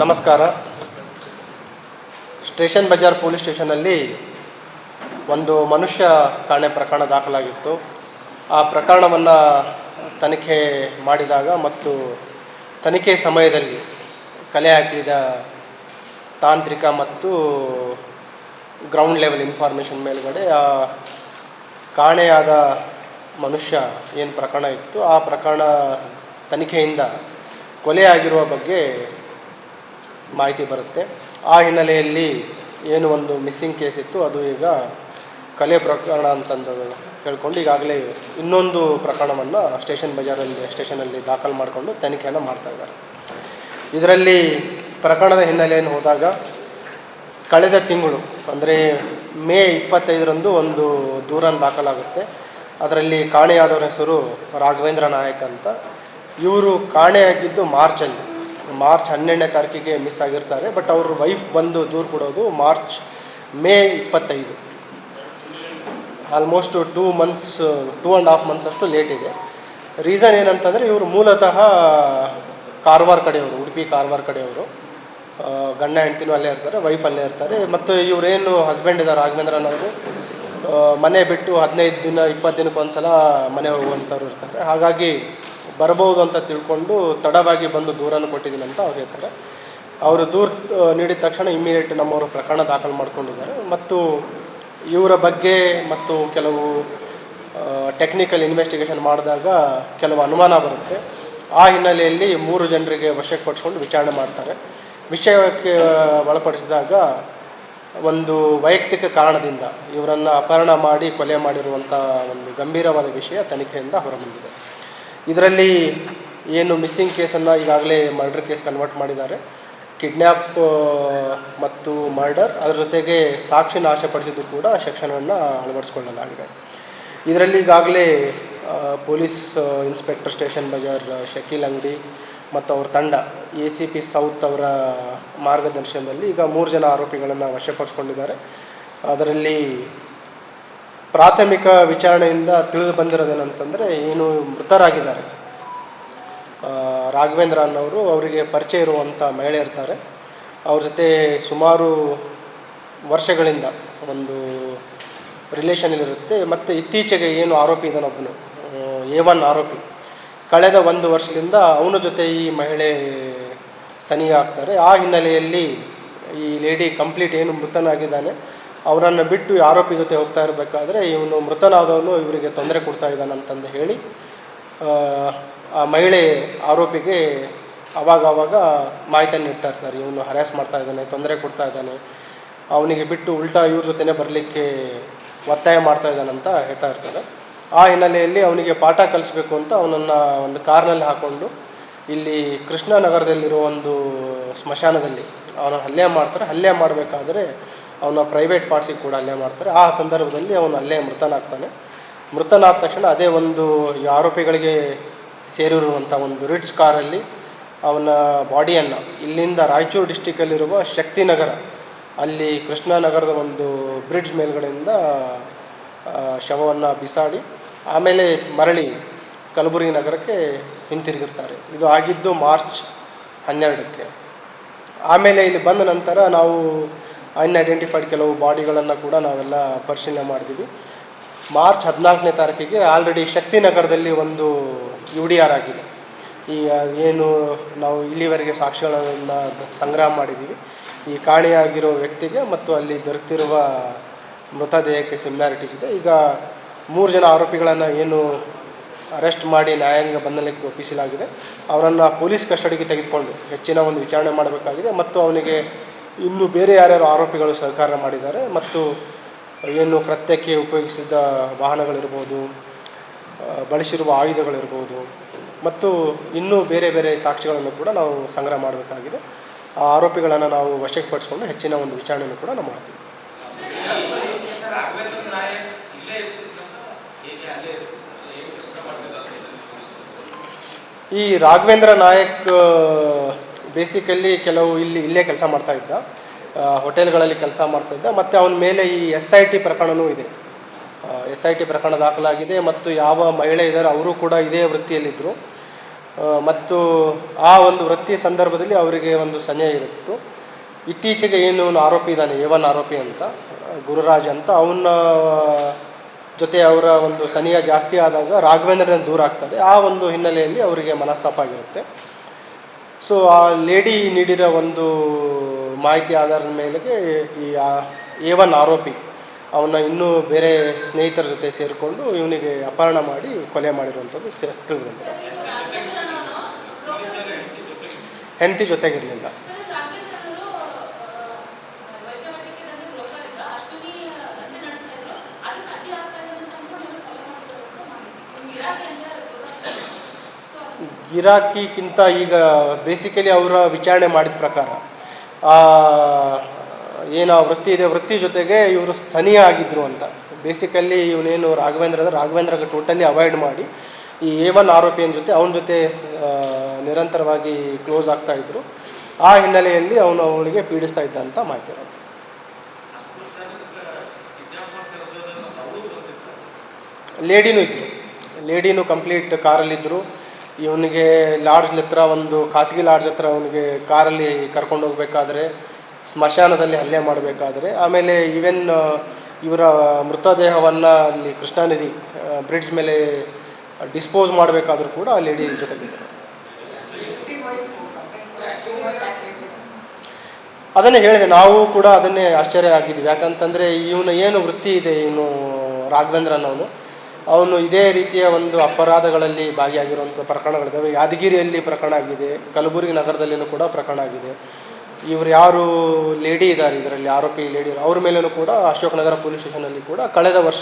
ನಮಸ್ಕಾರ. Station Bazaar police ಸ್ಟೇಷನಲ್ಲಿ ಒಂದು ಮನುಷ್ಯ ಕಾಣೆ ಪ್ರಕರಣ ದಾಖಲಾಗಿತ್ತು. ಆ ಪ್ರಕರಣವನ್ನು ತನಿಖೆ ಮಾಡಿದಾಗ ಮತ್ತು ತನಿಖೆ ಸಮಯದಲ್ಲಿ ಕಲೆ ಹಾಕಿದ ತಾಂತ್ರಿಕ ಮತ್ತು ಗ್ರೌಂಡ್ ಲೆವೆಲ್ ಇನ್ಫಾರ್ಮೇಷನ್ ಮೇಲುಗಡೆ ಆ ಕಾಣೆಯಾದ ಮನುಷ್ಯ ಏನು ಪ್ರಕರಣ ಇತ್ತು, ಆ ಪ್ರಕರಣ ತನಿಖೆಯಿಂದ ಕೊಲೆಯಾಗಿರುವ ಬಗ್ಗೆ ಮಾಹಿತಿ ಬರುತ್ತೆ. ಆ ಹಿನ್ನೆಲೆಯಲ್ಲಿ ಏನು ಒಂದು ಮಿಸ್ಸಿಂಗ್ ಕೇಸ್ ಇತ್ತು, ಅದು ಈಗ ಕಲೆ ಪ್ರಕರಣ ಅಂತಂದು ಹೇಳ್ಕೊಂಡು ಈಗಾಗಲೇ ಇನ್ನೊಂದು ಪ್ರಕರಣವನ್ನು ಸ್ಟೇಷನ್ ಬಜಾರಲ್ಲಿ, ಸ್ಟೇಷನಲ್ಲಿ ದಾಖಲು ಮಾಡಿಕೊಂಡು ತನಿಖೆಯನ್ನು ಮಾಡ್ತಾ ಇದ್ದಾರೆ. ಇದರಲ್ಲಿ ಪ್ರಕರಣದ ಹಿನ್ನೆಲೆಯನ್ನು ಹೋದಾಗ ಕಳೆದ ತಿಂಗಳು, ಅಂದರೆ ಮೇ ಇಪ್ಪತ್ತೈದರಂದು ಒಂದು ದೂರನ್ನು ದಾಖಲಾಗುತ್ತೆ. ಅದರಲ್ಲಿ ಕಾಣೆಯಾದವರ ಹೆಸರು ರಾಘವೇಂದ್ರ ನಾಯಕ್ ಅಂತ. ಇವರು ಕಾಣೆಯಾಗಿದ್ದು ಮಾರ್ಚಲ್ಲಿ. ಮಾರ್ಚ್ ಹನ್ನೆರಡನೇ ತಾರೀಕಿಗೆ ಮಿಸ್ ಆಗಿರ್ತಾರೆ ಬಟ್ ಅವ್ರ ವೈಫ್ ಬಂದು ದೂರು ಕೊಡೋದು ಮಾರ್ಚ್ ಮೇ ಇಪ್ಪತ್ತೈದು. Almost two months two and half months ಅಷ್ಟು ಲೇಟ್ ಇದೆ. ರೀಸನ್ ಏನಂತಂದರೆ ಇವರು ಮೂಲತಃ ಕಾರವಾರ ಕಡೆಯವರು, ಉಡುಪಿ ಕಾರವಾರ ಕಡೆಯವರು. ಗಂಡ ಹೆಂಡ್ತಿನೂ ಅಲ್ಲೇ ಇರ್ತಾರೆ ವೈಫ್ ಅಲ್ಲೇ ಇರ್ತಾರೆ. ಮತ್ತು ಇವರೇನು ಹಸ್ಬೆಂಡ್ ಇದ್ದಾರೆ ರಾಘವೇಂದ್ರನವರು ಮನೆ ಬಿಟ್ಟು ಹದಿನೈದು ದಿನ, ಇಪ್ಪತ್ತು ದಿನಕ್ಕೊಂದು ಸಲ ಮನೆ ಹೋಗುವಂಥವ್ರು ಇರ್ತಾರೆ. ಹಾಗಾಗಿ ಬರ್ಬೋದು ಅಂತ ತಿಳ್ಕೊಂಡು ತಡವಾಗಿ ಬಂದು ದೂರನ್ನು ಕೊಟ್ಟಿದ್ದೀನಿ ಅಂತ ಅವ್ರು ಹೇಳ್ತಾರೆ. ಅವರು ದೂರು ನೀಡಿದ ತಕ್ಷಣ ಇಮ್ಮಿಡಿಯೇಟ್ ನಮ್ಮವರು ಪ್ರಕರಣ ದಾಖಲು ಮಾಡ್ಕೊಂಡಿದ್ದಾರೆ. ಮತ್ತು ಇವರ ಬಗ್ಗೆ ಮತ್ತು ಕೆಲವು ಟೆಕ್ನಿಕಲ್ ಇನ್ವೆಸ್ಟಿಗೇಷನ್ ಮಾಡಿದಾಗ ಕೆಲವು ಅನುಮಾನ ಬರುತ್ತೆ. ಆ ಹಿನ್ನೆಲೆಯಲ್ಲಿ ಮೂರು ಜನರಿಗೆ ವಶಕ್ಕೆ ಪಡಿಸ್ಕೊಂಡು ವಿಚಾರಣೆ ಮಾಡ್ತಾರೆ. ವಿಷಯಕ್ಕೆ ಒಳಪಡಿಸಿದಾಗ ಒಂದು ವೈಯಕ್ತಿಕ ಕಾರಣದಿಂದ ಇವರನ್ನು ಅಪಹರಣ ಮಾಡಿ ಕೊಲೆ ಮಾಡಿರುವಂಥ ಒಂದು ಗಂಭೀರವಾದ ವಿಷಯ ತನಿಖೆಯಿಂದ ಹೊರಬಂದಿದೆ. ಇದರಲ್ಲಿ ಏನು ಮಿಸ್ಸಿಂಗ್ ಕೇಸನ್ನು ಈಗಾಗಲೇ ಮರ್ಡರ್ ಕೇಸ್ ಕನ್ವರ್ಟ್ ಮಾಡಿದ್ದಾರೆ. ಕಿಡ್ನ್ಯಾಪ್ ಮತ್ತು ಮರ್ಡರ್, ಅದರ ಜೊತೆಗೆ ಸಾಕ್ಷಿ ನಾಶಪಡಿಸಿದ್ದು ಕೂಡ ಸೆಕ್ಷನನ್ನು ಅಳವಡಿಸ್ಕೊಳ್ಳಲಾಗಿದೆ. ಇದರಲ್ಲಿ ಈಗಾಗಲೇ police inspector station Bazaar Shakeel Angadi ಮತ್ತು ಅವ್ರ ತಂಡ, ಎ ಸಿ ಪಿ ಸೌತ್ ಅವರ ಮಾರ್ಗದರ್ಶನದಲ್ಲಿ ಈಗ ಮೂರು ಜನ ಆರೋಪಿಗಳನ್ನು ವಶಪಡಿಸ್ಕೊಂಡಿದ್ದಾರೆ. ಅದರಲ್ಲಿ ಪ್ರಾಥಮಿಕ ವಿಚಾರಣೆಯಿಂದ ತಿಳಿದು ಬಂದಿರೋದೇನಂತಂದರೆ ಏನು ಮೃತರಾಗಿದ್ದಾರೆ. ರಾಘವೇಂದ್ರ ಅನ್ನೋರು ಅವರಿಗೆ ಪರಿಚಯ ಇರುವಂಥ ಮಹಿಳೆ ಇರ್ತಾರೆ. ಅವ್ರ ಜೊತೆ ಸುಮಾರು ವರ್ಷಗಳಿಂದ ಒಂದು ರಿಲೇಷನಲ್ಲಿರುತ್ತೆ ಮತ್ತು ಇತ್ತೀಚೆಗೆ ಏನು ಆರೋಪಿ ಇದ್ದಾನೊಬ್ಬನು ಎ ಒನ್ ಆರೋಪಿ. ಕಳೆದ ಒಂದು ವರ್ಷದಿಂದ ಅವನ ಜೊತೆ ಈ ಮಹಿಳೆ ಸನಿಹ ಆಗ್ತಾರೆ. ಆ ಹಿನ್ನೆಲೆಯಲ್ಲಿ ಈ ಲೇಡಿ ಕಂಪ್ಲೀಟ್ ಏನು ಮೃತನಾಗಿದ್ದಾನೆ. ಅವರನ್ನು ಬಿಟ್ಟು ಆರೋಪಿ ಜೊತೆ ಹೋಗ್ತಾ ಇರಬೇಕಾದ್ರೆ ಇವನು ಮೃತನಾದವನು ಇವರಿಗೆ ತೊಂದರೆ ಕೊಡ್ತಾ ಇದ್ದಾನೆ ಅಂತಂದು ಹೇಳಿ ಆ, ಮಹಿಳೆ ಆರೋಪಿಗೆ ಅವಾಗ ಅವಾಗ ಮಾಹಿತಿಯನ್ನು ನೀಡ್ತಾ ಇರ್ತಾರೆ. ಇವನು ಹರ್ಯಾಸ್ ಮಾಡ್ತಾ ಇದ್ದಾನೆ ತೊಂದರೆ ಕೊಡ್ತಾ ಇದ್ದಾನೆ ಅವನಿಗೆ ಬಿಟ್ಟು ಉಲ್ಟಾ ಇವ್ರ ಜೊತೆನೇ ಬರಲಿಕ್ಕೆ ಒತ್ತಾಯ ಮಾಡ್ತಾ ಇದ್ದಾನಂತ ಹೇಳ್ತಾ ಇರ್ತಾರೆ. ಆ ಹಿನ್ನೆಲೆಯಲ್ಲಿ ಅವನಿಗೆ ಪಾಠ ಕಲಿಸ್ಬೇಕು ಅಂತ ಅವನನ್ನು ಒಂದು ಕಾರ್ನಲ್ಲಿ ಹಾಕ್ಕೊಂಡು ಇಲ್ಲಿ ಕೃಷ್ಣನಗರದಲ್ಲಿರೋ ಒಂದು ಸ್ಮಶಾನದಲ್ಲಿ ಅವನ ಹಲ್ಲೆ ಮಾಡ್ತಾರೆ. ಹಲ್ಲೆ ಮಾಡಬೇಕಾದ್ರೆ ಅವನ ಪ್ರೈವೇಟ್ ಪಾರ್ಟ್ಸಿಗೆ ಕೂಡ ಅಲ್ಲೇ ಮಾಡ್ತಾರೆ. ಆ ಸಂದರ್ಭದಲ್ಲಿ ಅವನು ಅಲ್ಲೇ ಮೃತನಾಗ್ತಾನೆ. ಮೃತನಾದ ತಕ್ಷಣ ಅದೇ ಒಂದು ಆರೋಪಿಗಳಿಗೆ ಸೇರಿರುವಂಥ ಒಂದು ರಿಡ್ಸ್ ಕಾರಲ್ಲಿ ಅವನ ಬಾಡಿಯನ್ನು ಇಲ್ಲಿಂದ ರಾಯಚೂರು ಡಿಸ್ಟಿಕಲ್ಲಿರುವ ಶಕ್ತಿನಗರ, ಅಲ್ಲಿ ಕೃಷ್ಣಾನಗರದ ಒಂದು ಬ್ರಿಡ್ಜ್ ಮೇಲ್ಗಡೆಯಿಂದ ಶವವನ್ನು ಬಿಸಾಡಿ ಆಮೇಲೆ ಮರಳಿ ಕಲಬುರಗಿ ನಗರಕ್ಕೆ ಹಿಂತಿರುಗಿರ್ತಾರೆ. ಇದು ಆಗಿದ್ದು ಮಾರ್ಚ್ ಹನ್ನೆರಡಕ್ಕೆ. ಆಮೇಲೆ ಇಲ್ಲಿ ಬಂದ ನಂತರ ನಾವು ಅನ್ಐಡೆಂಟಿಫೈಡ್ ಕೆಲವು ಬಾಡಿಗಳನ್ನು ಕೂಡ ನಾವೆಲ್ಲ ಪರಿಶೀಲನೆ ಮಾಡಿದ್ವಿ ಮಾರ್ಚ್ ಹದಿನಾಲ್ಕನೇ ತಾರೀಕಿಗೆ ಆಲ್ರೆಡಿ ಶಕ್ತಿನಗರದಲ್ಲಿ ಒಂದು ಯು ಡಿ ಆರ್ ಆಗಿದೆ. ಈ ಏನು ನಾವು ಇಲ್ಲಿವರೆಗೆ ಸಾಕ್ಷಿಗಳನ್ನು ಸಂಗ್ರಹ ಮಾಡಿದ್ದೀವಿ. ಈ ಕಾಣೆಯಾಗಿರೋ ವ್ಯಕ್ತಿಗೆ ಮತ್ತು ಅಲ್ಲಿ ದೊರೆತಿರುವ ಮೃತದೇಹಕ್ಕೆ ಸಿಮಿಲಾರಿಟೀಸ್ ಇದೆ. ಈಗ ಮೂರು ಜನ ಆರೋಪಿಗಳನ್ನು ಏನು ಅರೆಸ್ಟ್ ಮಾಡಿ ನ್ಯಾಯಾಂಗ ಬಂಧನಕ್ಕೆ ಒಪ್ಪಿಸಲಾಗಿದೆ. ಅವರನ್ನು ಪೊಲೀಸ್ ಕಸ್ಟಡಿಗೆ ತೆಗೆದುಕೊಂಡು ಹೆಚ್ಚಿನ ಒಂದು ವಿಚಾರಣೆ ಮಾಡಬೇಕಾಗಿದೆ ಮತ್ತು ಅವನಿಗೆ ಇನ್ನು ಬೇರೆ ಯಾರ್ಯಾರು ಆರೋಪಿಗಳು ಸಹಕಾರ ಮಾಡಿದ್ದಾರೆ ಮತ್ತು ಏನು ಕೃತ್ಯಕ್ಕೆ ಉಪಯೋಗಿಸಿದ ವಾಹನಗಳಿರ್ಬೋದು ಬಳಸಿರುವ ಆಯುಧಗಳಿರ್ಬೋದು ಮತ್ತು ಇನ್ನೂ ಬೇರೆ ಬೇರೆ ಸಾಕ್ಷಿಗಳನ್ನು ಕೂಡ ನಾವು ಸಂಗ್ರಹ ಮಾಡಬೇಕಾಗಿದೆ. ಆ ಆರೋಪಿಗಳನ್ನು ನಾವು ವಶಕ್ಕೆ ಪಡಿಸ್ಕೊಂಡು ಹೆಚ್ಚಿನ ಒಂದು ವಿಚಾರಣೆಯನ್ನು ಕೂಡ ನಾವು ಮಾಡ್ತೀವಿ. ಈ ರಾಘವೇಂದ್ರ ನಾಯಕ್ ಬೇಸಿಕಲಿ ಕೆಲವು ಇಲ್ಲಿ, ಇಲ್ಲೇ ಕೆಲಸ ಮಾಡ್ತಾ ಇದ್ದ. ಹೋಟೆಲ್ಗಳಲ್ಲಿ ಕೆಲಸ ಮಾಡ್ತಾ ಇದ್ದ. ಮತ್ತು ಅವನ ಮೇಲೆ ಈ ಎಸ್ ಐ ಟಿ ಪ್ರಕರಣವೂ ಇದೆ. ಎಸ್ ಐ ಟಿ ಪ್ರಕರಣ ದಾಖಲಾಗಿದೆ ಮತ್ತು ಯಾವ ಮಹಿಳೆ ಇದ್ದಾರೆ ಅವರು ಕೂಡ ಇದೇ ವೃತ್ತಿಯಲ್ಲಿದ್ದರು. ಮತ್ತು ಆ ಒಂದು ವೃತ್ತಿ ಸಂದರ್ಭದಲ್ಲಿ ಅವರಿಗೆ ಒಂದು ಸನ್ನೆ ಇರುತ್ತು. ಇತ್ತೀಚೆಗೆ ಏನು ಆರೋಪಿ ಇದ್ದಾನೆ ಏವನ್ ಆರೋಪಿ ಅಂತ, ಗುರುರಾಜ್ ಅಂತ. ಅವನ ಜೊತೆ ಅವರ ಒಂದು ಸನಿಹ ಜಾಸ್ತಿ ಆದಾಗ ರಾಘವೇಂದ್ರನ ದೂರ ಆಗ್ತದೆ. ಆ ಒಂದು ಹಿನ್ನೆಲೆಯಲ್ಲಿ ಅವರಿಗೆ ಮನಸ್ತಾಪ ಆಗಿರುತ್ತೆ. ಸೊ ಆ ಲೇಡಿ ನೀಡಿರೋ ಒಂದು ಮಾಹಿತಿ ಆಧಾರದ ಮೇಲೆಗೆ ಈ ಎ ಒನ್ ಆರೋಪಿ ಅವನ್ನ ಇನ್ನೂ ಬೇರೆ ಸ್ನೇಹಿತರ ಜೊತೆ ಸೇರಿಕೊಂಡು ಇವನಿಗೆ ಅಪಹರಣ ಮಾಡಿ ಕೊಲೆ ಮಾಡಿರುವಂಥದ್ದು ತಿಳಿದು ಬಂದಿದೆ ಹೆಂಡತಿ ಜೊತೆಗಿರಲಿಲ್ಲ. ಗಿರಾಕಿಗಿಂತ ಈಗ ಬೇಸಿಕಲಿ ಅವರ ವಿಚಾರಣೆ ಮಾಡಿದ ಪ್ರಕಾರ ಏನು ವೃತ್ತಿ ಇದೆ, ವೃತ್ತಿ ಜೊತೆಗೆ ಇವರು ಸ್ಥನೀಯ ಆಗಿದ್ದರು ಅಂತ. ಬೇಸಿಕಲಿ ಇವನೇನು ರಾಘವೇಂದ್ರ ಅದ ರಾಘವೇಂದ್ರಗೆ ಟೋಟಲಿ ಅವಾಯ್ಡ್ ಮಾಡಿ ಈ ಎ ಒನ್ ಆರೋಪಿಯನ ಜೊತೆ ಅವನ ಜೊತೆ ನಿರಂತರವಾಗಿ ಕ್ಲೋಸ್ ಆಗ್ತಾ ಇದ್ದರು ಆ ಹಿನ್ನೆಲೆಯಲ್ಲಿ ಅವನು ಅವಳಿಗೆ ಪೀಡಿಸ್ತಾ ಇದ್ದ ಅಂತ ಮಾಹಿತಿ ಇರೋದು ಲೇಡಿನೂ ಇದ್ದರು ಲೇಡಿನೂ ಕಂಪ್ಲೀಟ್ ಕಾರಲ್ಲಿದ್ದರು ಇವನಿಗೆ ಲಾಡ್ಜ್ ಹತ್ರ ಒಂದು, ಖಾಸಗಿ ಲಾಡ್ಜ್ ಹತ್ರ ಅವನಿಗೆ ಕಾರಲ್ಲಿ ಕರ್ಕೊಂಡು ಹೋಗಬೇಕಾದ್ರೆ ಸ್ಮಶಾನದಲ್ಲಿ ಹಲ್ಲೆ ಮಾಡಬೇಕಾದ್ರೆ, ಆಮೇಲೆ ಈವೆನ್ ಇವರ ಮೃತದೇಹವನ್ನು ಅಲ್ಲಿ ಕೃಷ್ಣಾ ನದಿ ಬ್ರಿಡ್ಜ್ ಮೇಲೆ ಡಿಸ್ಪೋಸ್ ಮಾಡಬೇಕಾದ್ರೂ ಕೂಡ ಆ ಲೇಡಿ ಜೊತೆಗೆ ಅದನ್ನೇ ಹೇಳಿದೆ, ನಾವು ಕೂಡ ಅದನ್ನೇ ಆಶ್ಚರ್ಯ ಆಗಿದ್ದೀವಿ. ಯಾಕಂತಂದರೆ ಇವನು ಏನು ವೃತ್ತಿ ಇದೆ, ಇವನು ರಾಘವೇಂದ್ರ ಅನ್ನೋನು ಅವನು ಇದೇ ರೀತಿಯ ಒಂದು ಅಪರಾಧಗಳಲ್ಲಿ ಭಾಗಿಯಾಗಿರುವಂಥ ಪ್ರಕರಣಗಳಿದ್ದಾವೆ. ಯಾದಗಿರಿಯಲ್ಲಿ ಪ್ರಕರಣ ಆಗಿದೆ, ಕಲಬುರಗಿ ನಗರದಲ್ಲಿಯೂ ಕೂಡ ಪ್ರಕರಣ ಆಗಿದೆ. ಇವರು ಯಾರು, ಲೇಡಿ ಇದ್ದಾರೆ ಇದರಲ್ಲಿ, ಆರೋಪಿ ಲೇಡಿ ಅವ್ರ ಮೇಲೂ ಕೂಡ ಅಶೋಕ್ ನಗರ ಪೊಲೀಸ್ ಸ್ಟೇಷನಲ್ಲಿ ಕೂಡ ಕಳೆದ ವರ್ಷ